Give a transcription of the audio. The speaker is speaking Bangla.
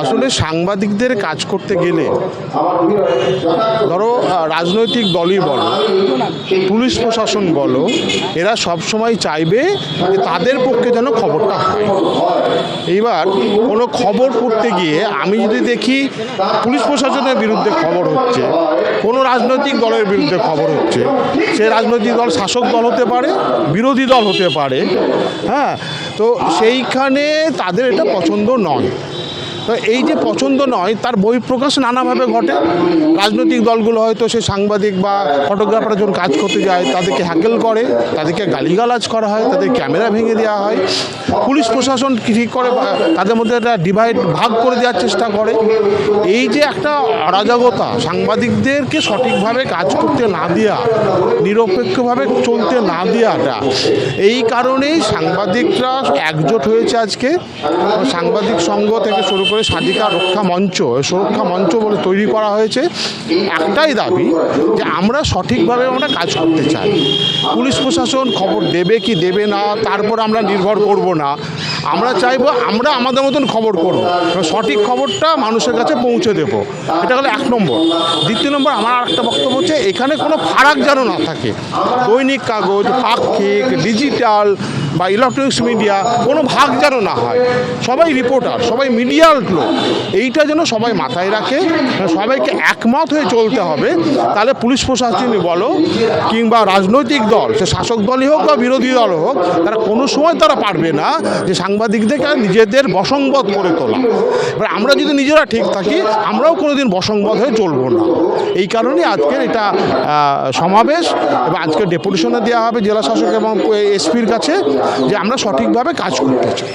আসলে সাংবাদিকদের কাজ করতে গেলে ধরো রাজনৈতিক দলই বলো পুলিশ প্রশাসন বলো এরা সবসময় চাইবে যে তাদের পক্ষে যেন খবরটা হয়। এইবার কোনো খবর পড়তে গিয়ে আমি যদি দেখি পুলিশ প্রশাসনের বিরুদ্ধে খবর হচ্ছে, কোনো রাজনৈতিক দলের বিরুদ্ধে খবর হচ্ছে, সে রাজনৈতিক দল শাসক দল হতে পারে, বিরোধী দল হতে পারে হ্যাঁ তো সেইখানে তাদের এটা পছন্দ নয়। তো এই যে পছন্দ নয়, তার বহিঃপ্রকাশ নানাভাবে ঘটে। রাজনৈতিক দলগুলো হয়তো সে সাংবাদিক বা ফটোগ্রাফার যখন কাজ করতে যায়, তাদেরকে হ্যাকেল করে, তাদেরকে গালিগালাজ করা হয়, তাদের ক্যামেরা ভেঙে দেওয়া হয়। পুলিশ প্রশাসন ঠিক করে তাদের মধ্যে একটা ডিভাইড ভাগ করে দেওয়ার চেষ্টা করে। এই যে একটা অরাজকতা, সাংবাদিকদেরকে সঠিকভাবে কাজ করতে না দেওয়া, নিরপেক্ষভাবে চলতে না দেওয়াটা, এই কারণেই সাংবাদিকরা একজোট হয়েছে আজকে। সাংবাদিক সংঘ থেকে শুরু করে স্বাধিকার রক্ষা মঞ্চ, সুরক্ষা মঞ্চ বলে তৈরি করা হয়েছে। একটাই দাবি যে আমরা সঠিকভাবে আমরা কাজ করতে চাই। পুলিশ প্রশাসন খবর দেবে কি দেবে না, তারপর আমরা নির্ভর করব না। আমরা চাইব আমরা আমাদের মতন খবর করব। সঠিক খবরটা মানুষের কাছে পৌঁছে দেব। এটা হলো এক নম্বর। দ্বিতীয় নম্বর, আমার একটা বক্তব্য হচ্ছে, এখানে কোনো ফারাক যেন না থাকে। দৈনিক কাগজ, পাক্ষিক, ডিজিটাল বা ইলেকট্রনিক্স মিডিয়া কোনো ভাগ যেন না হয়। সবাই রিপোর্টার সবাই মিডিয়াল লোক। এইটা যেন সবাই মাথায় রাখে সবাইকে একমত হয়ে চলতে হবে। তাহলে পুলিশ প্রশাসনই বলো, কিংবা রাজনৈতিক দল, সে শাসক দলই হোক বা বিরোধী দল হোক, তারা কোনো সময় তারা পারবে না যে সাংবাদিকদেরকে নিজেদের বসংবদ করে তোলা। এবার আমরা যদি নিজেরা ঠিক থাকি, আমরাও কোনোদিন বসংবদ হয়ে চলবো না। এই কারণে আজকের এটা সমাবেশ, এবং আজকে ডেপুটেশনে দেওয়া হবে জেলা শাসক এবং এসপির কাছে। যে আমরা সঠিকভাবে কাজ করতে চাই।